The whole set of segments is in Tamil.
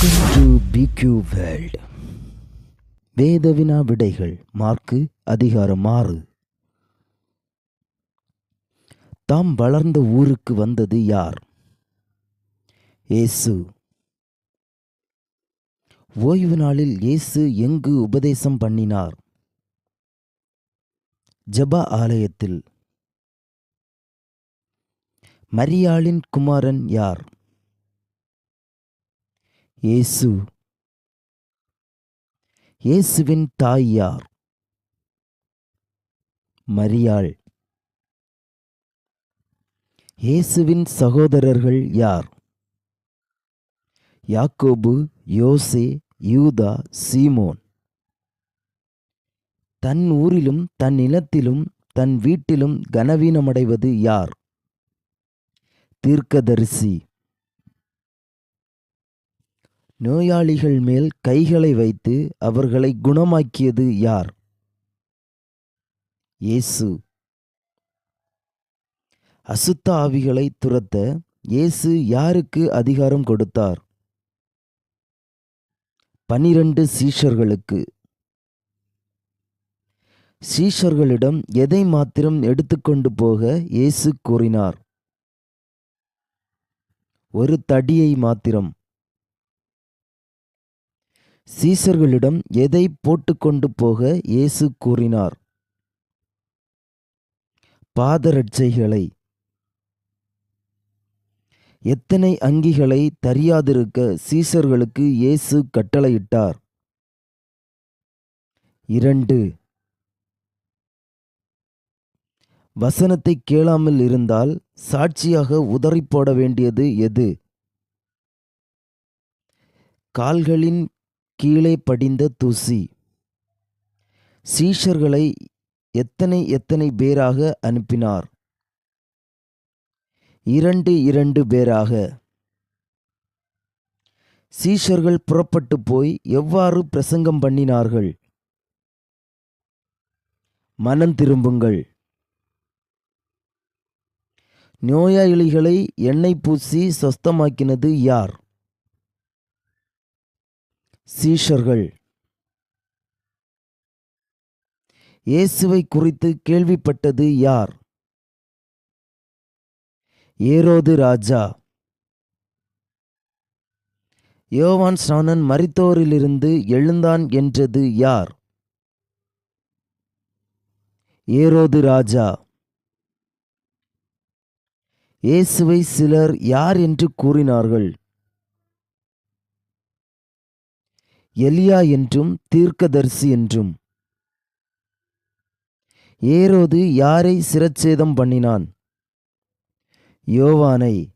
Welcome to B Q world வேதவினா விடைகள் மார்க்கு அதிகாரம் ஆறு. தாம் வளர்ந்த ஊருக்கு வந்தது யார்? இயேசு ஓய்வு நாளில் இயேசு எங்கு உபதேசம் பண்ணினார்? ஜபா ஆலயத்தில். மரியாளின் குமாரன் யார்? இயேசு. இயேசுவின் தாய் யார்? மரியாள். இயேசுவின் சகோதரர்கள் யார்? யாக்கோபு யோசே யூதா சீமோன். தன் ஊரிலும் தன் நிலத்திலும் தன் வீட்டிலும் கனவீனமடைவது யார்? தீர்க்கதரிசி. நோயாளிகள் மேல் கைகளை வைத்து அவர்களை குணமாக்கியது யார்? இயேசு. அசுத்த ஆவிகளை துரத்த இயேசு யாருக்கு அதிகாரம் கொடுத்தார்? பனிரண்டு சீஷர்களுக்கு. சீஷர்களிடம் எதை மாத்திரம் எடுத்துக்கொண்டு போக இயேசு கூறினார்? ஒரு தடியை மாத்திரம். சீசர்களிடம் எதை போட்டுக்கொண்டு போக இயேசு கூறினார்? பாதரட்சைகளை. எத்தனை அங்கிகளை தரியாதிருக்க சீசர்களுக்கு இயேசு கட்டளையிட்டார்? இரண்டு. வசனத்தை கேளாமல் இருந்தால் சாட்சியாக உதறி போட வேண்டியது எது? கால்களின் கீழே படிந்த தூசி. சீஷர்களை எத்தனை எத்தனை பேராக அனுப்பினார்? இரண்டு இரண்டு பேராக. சீஷர்கள் புறப்பட்டு போய் எவ்வாறு பிரசங்கம் பண்ணினார்கள்? மனம் திரும்புங்கள். நோயாளிகளை எண்ணெய் பூசி சொஸ்தமாக்கினது யார்? சீஷர்கள். இயேசுவை குறித்து கேள்விப்பட்டது யார்? ஏரோது ராஜா. யோவான் ஸ்நானன் மரித்தோரிலிருந்து எழுந்தான் என்றது யார்? ஏரோது ராஜா. இயேசுவை சிலர் யார் என்று கூறினார்கள்? எலியா என்றும் தீர்க்கதரிசி என்றும். ஏரோது யாரை சிரச்சேதம் பண்ணினான்? யோவானை.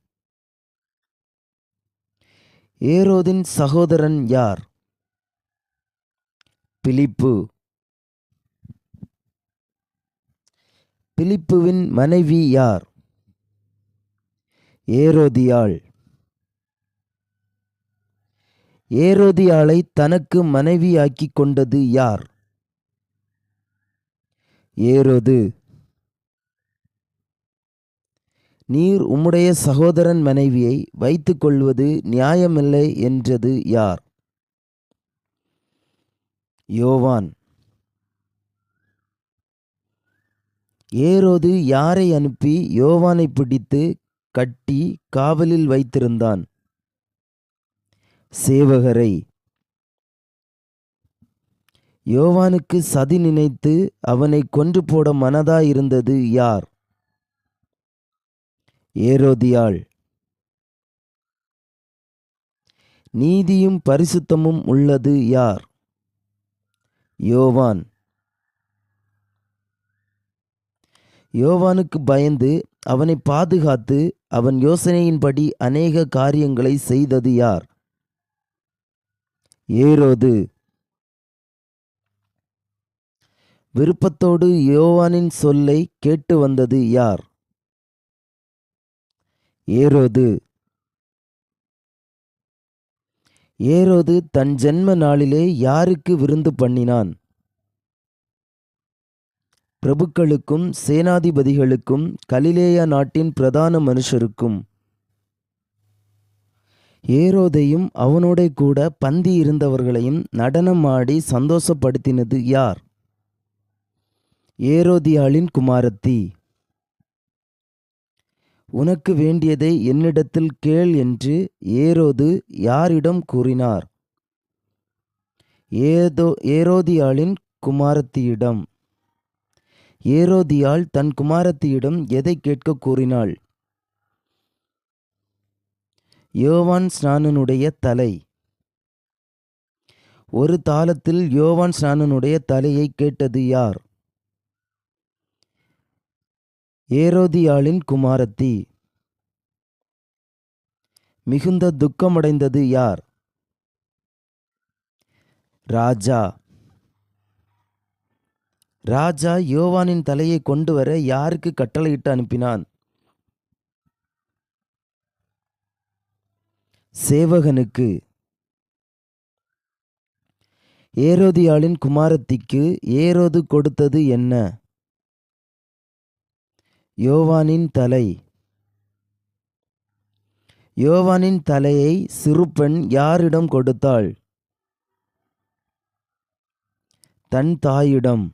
ஏரோதின் சகோதரன் யார்? பிலிப்பு. பிலிப்புவின் மனைவி யார்? ஏரோதியாள். ஏரோதியாளை தனக்கு மனைவியாக்கி கொண்டது யார்? ஏரோது. நீர் உம்முடைய சகோதரன் மனைவியை வைத்துக் கொள்வது நியாயமில்லை என்றது யார்? யோவான். ஏரோது யாரை அனுப்பி யோவானை பிடித்து கட்டி காவலில் வைத்திருந்தான்? சேவகரை. யோவானுக்கு சதி நினைத்து அவனை கொன்று போட மனதாயிருந்தது யார்? ஏரோதியாள். நீதியும் பரிசுத்தமும் உள்ளது யார்? யோவான். யோவானுக்கு பயந்து அவனை பாதுகாத்து அவன் யோசனையின்படி அநேக காரியங்களை செய்தது யார்? ஏரோது. விருப்பத்தோடு யோவானின் சொல்லை கேட்டு வந்தது யார்? ஏரோது. ஏரோது தன் ஜென்ம நாளிலே யாருக்கு விருந்து பண்ணினான்? பிரபுக்களுக்கும் சேனாதிபதிகளுக்கும் கலிலேயா நாட்டின் பிரதான மனுஷருக்கும். ஏரோதையும் அவனோடே கூட பந்தி இருந்தவர்களையும் நடனமாடி சந்தோஷப்படுத்தினது யார்? ஏரோதியாளின் குமாரத்தி. உனக்கு வேண்டியதை என்னிடத்தில் கேள் என்று ஏரோது யாரிடம் கூறினார்? ஏதோ ஏரோதியாளின் குமாரத்தியிடம். ஏரோதியாள் தன் குமாரத்தியிடம் எதை கேட்க கூறினாள்? யோவான் ஸ்நானனுடைய தலை. ஒரு தாளத்தில் யோவான் ஸ்நானனுடைய தலையை கேட்டது யார்? ஏரோதியாளின் குமாரத்தி. மிகுந்த துக்கமடைந்தது யார்? ராஜா. ராஜா யோவானின் தலையை கொண்டு வர யாருக்கு கட்டளையிட்டு அனுப்பினான்? சேவகனுக்கு. ஏரோதியாளின் குமாரத்திக்கு ஏரோது கொடுத்தது என்ன? யோவானின் தலை. யோவானின் தலையை சிறுபெண் யாரிடம் கொடுத்தாள்? தன் தாயிடம்.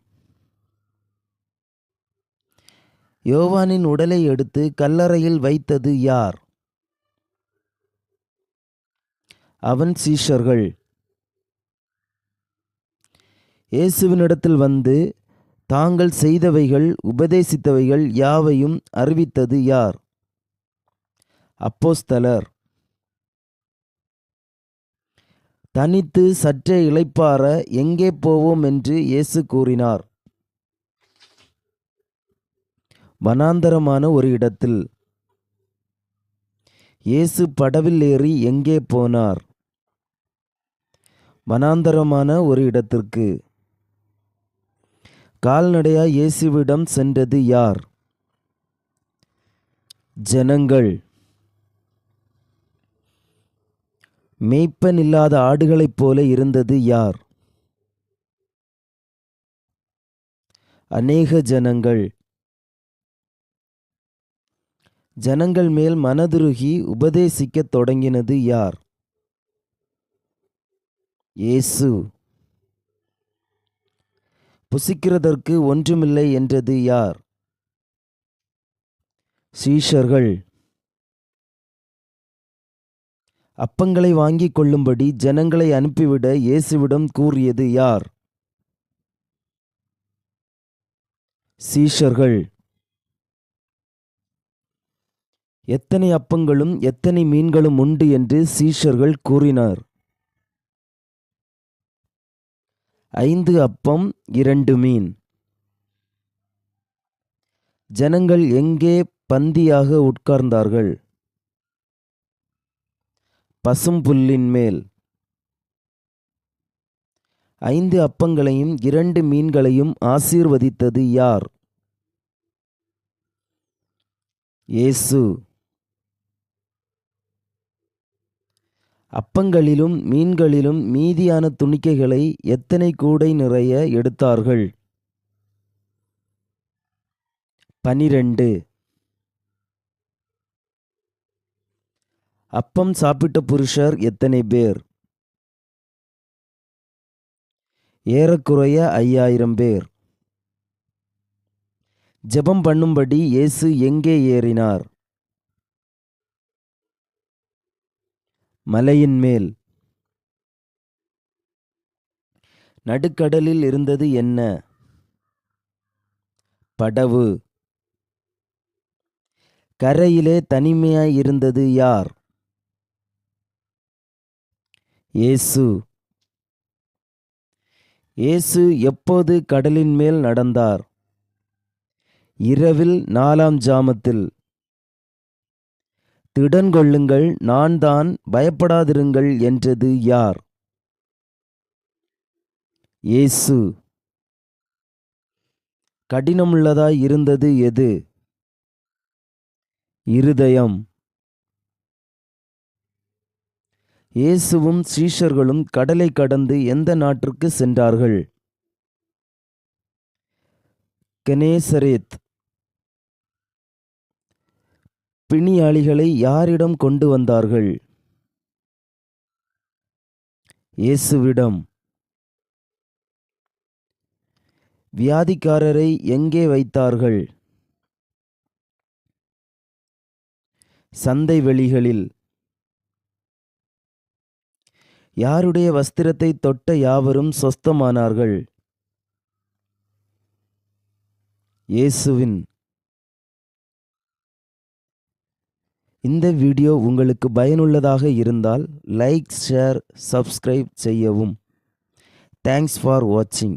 யோவானின் உடலை எடுத்து கல்லறையில் வைத்தது யார்? அவன் சீஷர்கள். இயேசுவினிடத்தில் வந்து தாங்கள் செய்தவைகள் உபதேசித்தவைகள் யாவையும் அறிவித்தது யார்? அப்போஸ்தலர். தனித்து சற்றே இளைப்பார எங்கே போவோம்? என்று இயேசு கூறினார். வனாந்தரமான ஒரு இடத்தில். இயேசு படவில் ஏறி எங்கே போனார்? வனாந்தரமான ஒரு இடத்திற்கு. கால்நடையா இயேசுவிடம் சென்றது யார்? ஜனங்கள். மேய்ப்பன் இல்லாத ஆடுகளைப் போல இருந்தது யார்? அநேக ஜனங்கள். ஜனங்கள் மேல் மனதுருகி உபதேசிக்கத் தொடங்கினது யார்? இயேசு. புசிக்கிறதற்கு ஒன்றுமில்லை என்றது யார்? சீஷர்கள். அப்பங்களை வாங்கிக் கொள்ளும்படி ஜனங்களை அனுப்பிவிட இயேசுவிடம் கூறியது யார்? சீஷர்கள். எத்தனை அப்பங்களும் எத்தனை மீன்களும் உண்டு என்று சீஷர்கள் கூறினார். ஐந்து அப்பம் இரண்டு மீன். ஜனங்கள் எங்கே பந்தியாக உட்கார்ந்தார்கள்? பசும்புல்லின் மேல். ஐந்து அப்பங்களையும் இரண்டு மீன்களையும் ஆசீர்வதித்தது யார்? இயேசு. அப்பங்களிலும் மீன்களிலும் மீதியான துணிக்கைகளை எத்தனை கூடை நிறைய எடுத்தார்கள்? பனிரெண்டு. அப்பம் சாப்பிட்ட புருஷர் எத்தனை பேர்? ஏறக்குறைய ஐயாயிரம் பேர். ஜெபம் பண்ணும்படி இயேசு எங்கே ஏறினார்? மலையின் மேல். நடுக்கடலில் இருந்தது என்ன? படவு. கரையிலே தனிமையாய் இருந்தது யார்? இயேசு. இயேசு எப்போது கடலின் மேல் நடந்தார்? இரவில் நாலாம் ஜாமத்தில். திடன் கொள்ளுங்கள் நான் தான் பயப்படாதிருங்கள் என்றது யார்? இயேசு. கடினமுள்ளதாய் இருந்தது எது? இருதயம். இயேசுவும் சீஷர்களும் கடலை கடந்து எந்த நாட்டிற்கு சென்றார்கள்? கெனேசரேத். பிணியாளிகளை யாரிடம் கொண்டு வந்தார்கள்? இயேசுவிடம். வியாதிக்காரரை எங்கே வைத்தார்கள்? சந்தை வெளிகளில். யாருடைய வஸ்திரத்தை தொட்ட யாவரும் சொஸ்தமானார்கள்? இயேசுவின். இந்த வீடியோ உங்களுக்கு பயனுள்ளதாக இருந்தால் லைக் ஷேர் சப்ஸ்கிரைப் செய்யவும். தேங்க்ஸ் ஃபார் வாட்சிங்